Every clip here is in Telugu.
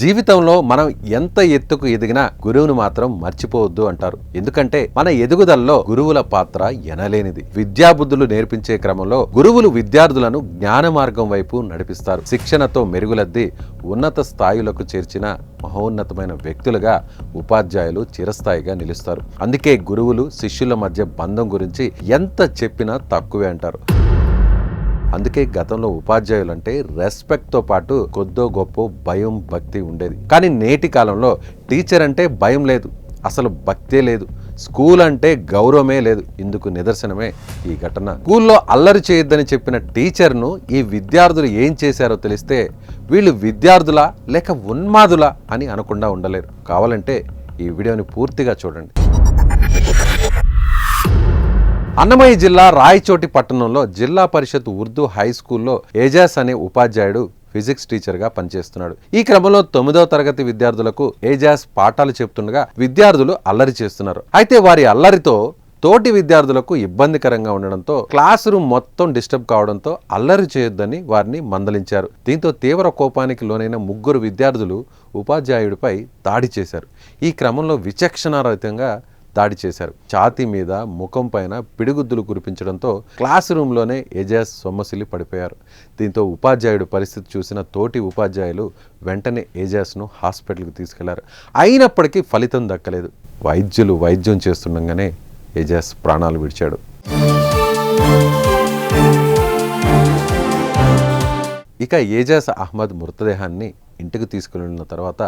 జీవితంలో మనం ఎంత ఎత్తుకు ఎదిగినా గురువును మాత్రం మర్చిపోవద్దు అంటారు. ఎందుకంటే మన ఎదుగుదలలో గురువుల పాత్ర ఎనలేనిది. విద్యాబుద్ధులు నేర్పించే క్రమంలో గురువులు విద్యార్థులను జ్ఞాన మార్గం వైపు నడిపిస్తారు. శిక్షణతో మెరుగులద్ది ఉన్నత స్థాయిలకు చేర్చిన మహోన్నతమైన వ్యక్తులుగా ఉపాధ్యాయులు చిరస్థాయిగా నిలుస్తారు. అందుకే గురువులు శిష్యుల మధ్య బంధం గురించి ఎంత చెప్పినా తక్కువే అంటారు. అందుకే గతంలో ఉపాధ్యాయులు అంటే రెస్పెక్ట్తో పాటు కొద్దో గొప్ప భయం భక్తి ఉండేది. కానీ నేటి కాలంలో టీచర్ అంటే భయం లేదు. అసలు భక్తే లేదు. స్కూల్ అంటే గౌరవమే లేదు. ఇందుకు నిదర్శనమే ఈ ఘటన. స్కూల్లో అల్లరి చేయొద్దని చెప్పిన టీచర్ను ఈ విద్యార్థులు ఏం చేశారో తెలిస్తే వీళ్ళు విద్యార్థులా లేక ఉన్మాదులా అని అనకుండా ఉండలేరు. కావాలంటే ఈ వీడియోని పూర్తిగా చూడండి. అన్నమయ్య జిల్లా రాయచోటి పట్టణంలో జిల్లా పరిషత్ ఉర్దూ హై స్కూల్లో ఏజాస్ అనే ఉపాధ్యాయుడు ఫిజిక్స్ టీచర్గా పనిచేస్తున్నాడు. ఈ క్రమంలో తొమ్మిదవ తరగతి విద్యార్థులకు ఏజాస్ పాఠాలు చెప్తుండగా విద్యార్థులు అల్లరి చేస్తున్నారు. అయితే వారి అల్లరితో తోటి విద్యార్థులకు ఇబ్బందికరంగా ఉండడంతో క్లాస్ రూమ్ మొత్తం డిస్టర్బ్ కావడంతో అల్లరి చేయొద్దని వారిని మందలించారు. దీంతో తీవ్ర కోపానికి లోనైన ముగ్గురు విద్యార్థులు ఉపాధ్యాయుడిపై దాడి చేశారు. ఈ క్రమంలో విచక్షణారహితంగా దాడి చేశారు. ఛాతీ మీద ముఖం పైన పిడిగుద్దులు కురిపించడంతో క్లాస్ రూమ్లోనే ఏజాస్ సొమ్మసిల్లి పడిపోయారు. దీంతో ఉపాధ్యాయుడు పరిస్థితి చూసిన తోటి ఉపాధ్యాయులు వెంటనే ఏజాస్ను హాస్పిటల్కి తీసుకెళ్ళారు. అయినప్పటికీ ఫలితం దక్కలేదు. వైద్యులు వైద్యం చేస్తుండగానే ఏజాస్ ప్రాణాలు విడిచాడు. ఇక ఏజాస్ అహ్మద్ మృతదేహాన్ని ఇంటికి తీసుకువెళ్ళిన తర్వాత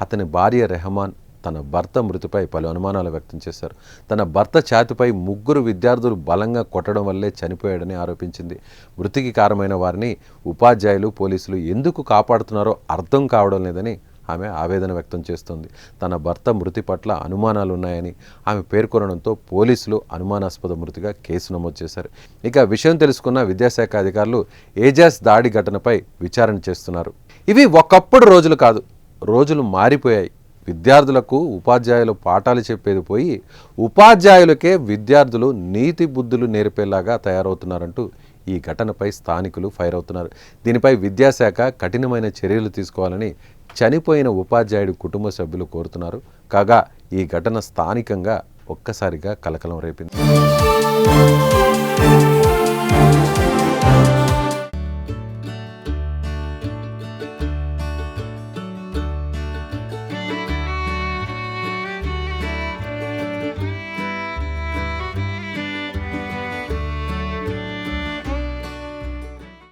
అతని భార్య రెహమాన్ తన భర్త మృతిపై పలు అనుమానాలు వ్యక్తం చేశారు. తన భర్త ఛాతిపై ముగ్గురు విద్యార్థులు బలంగా కొట్టడం వల్లే చనిపోయాడని ఆరోపించింది. మృతికి కారణమైన వారిని ఉపాధ్యాయులు పోలీసులు ఎందుకు కాపాడుతున్నారో అర్థం కావడం లేదని ఆమె ఆవేదన వ్యక్తం చేస్తోంది. తన భర్త మృతి పట్ల అనుమానాలు ఉన్నాయని ఆమె పేర్కొనడంతో పోలీసులు అనుమానాస్పద మృతిగా కేసు నమోదు చేశారు. ఇక విషయం తెలుసుకున్న విద్యాశాఖ అధికారులు ఏజాస్ దాడి ఘటనపై విచారణ చేస్తున్నారు. ఇవి ఒకప్పుడు రోజులు కాదు రోజులు మారిపోయాయి. విద్యార్థులకు ఉపాధ్యాయులు పాఠాలు చెప్పేది పోయి ఉపాధ్యాయులకే విద్యార్థులు నీతి బుద్ధులు నేర్పేలాగా తయారవుతున్నారంటూ ఈ ఘటనపై స్థానికులు ఫైర్ అవుతున్నారు. దీనిపై విద్యాశాఖ కఠినమైన చర్యలు తీసుకోవాలని చనిపోయిన ఉపాధ్యాయుడి కుటుంబ సభ్యులు కోరుతున్నారు. కాగా ఈ ఘటన స్థానికంగా ఒక్కసారిగా కలకలం రేపింది.